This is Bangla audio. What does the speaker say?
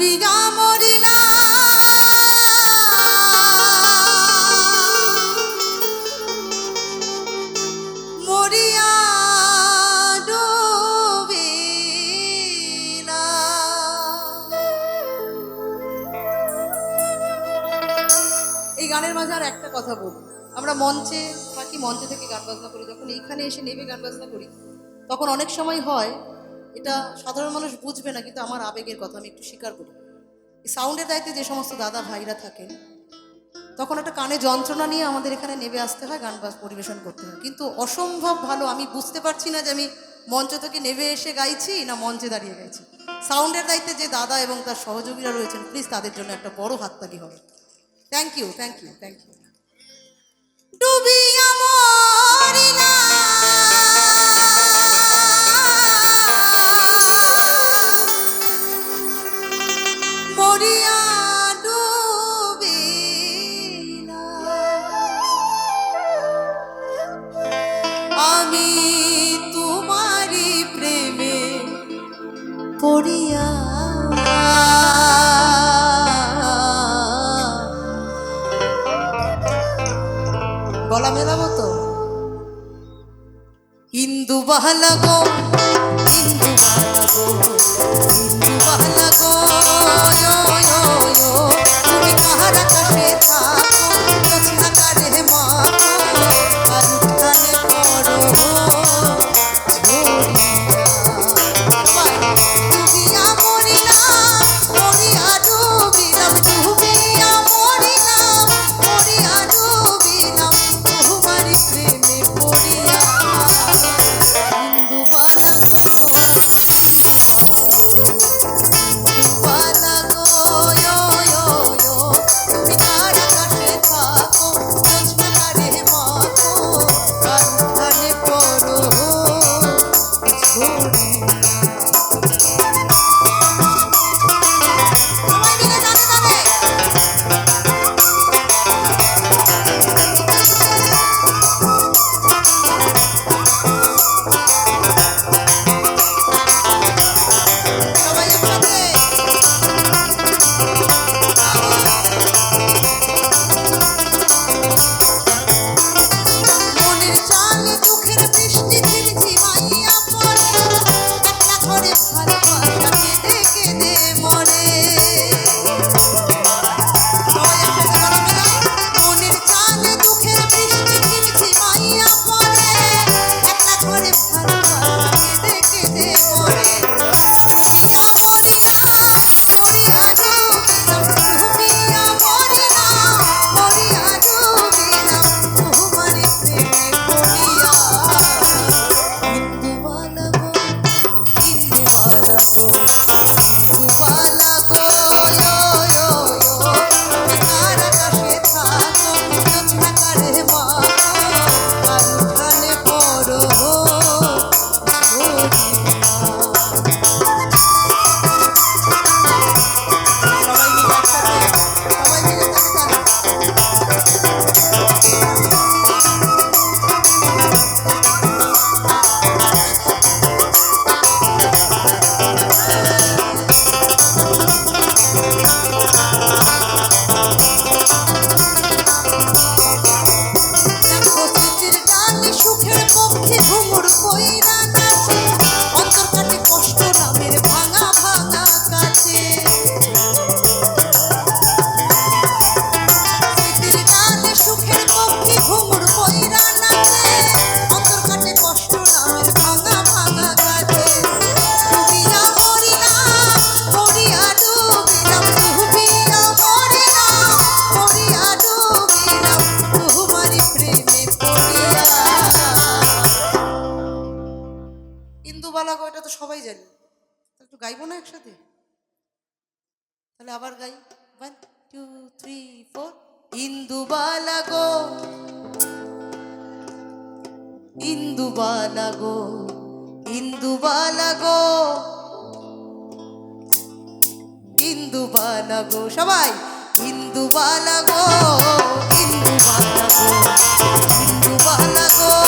ডুবিয়া মরিলা। মরিয়া ডুবিলা। এই গানের মাঝে আর একটা কথা বলব আমরা মঞ্চে থাকি, মঞ্চে থেকে গান বাজনা করি, যখন এইখানে এসে নেমে গান বাজনা করি, তখন অনেক সময় হয় এটা সাধারণ মানুষ বুঝবে না, কিন্তু আমার আবেগের কথা আমি একটু স্বীকার করি। সাউন্ডের দায়িত্বে যে সমস্ত দাদা ভাইরা থাকেন, তখন একটা কানে যন্ত্রণা নিয়ে আমাদের এখানে নেমে আসতে হয়, গান বাজ পরিবেশন করতে হয়। কিন্তু অসম্ভব ভালো, আমি বুঝতে পারছি না যে আমি মঞ্চ থেকে নেমে এসে গাইছি না মঞ্চে দাঁড়িয়ে গাইছি। সাউন্ডের দায়িত্বে যে দাদা এবং তার সহযোগীরা রয়েছেন প্লিজ তাদের জন্য একটা বড় হাততালি হবে। Thank you thank you thank you পড়িয়া গলা মেলাবো তো? ইন্দু বাহালা গো ইন্দু বাহালা গো ইন্দুবালা গো এটা তো সবাই জানি। একটু গাইবো না একসাথে? তাহলে আবার গাই। One two three four Indubala গো ইন্দুবালা গো ইন্দুবালা গো ইন্দুবালা গো সবাই ইন্দুবালা গো ইন্দুবালা গো ইন্দুবালা গো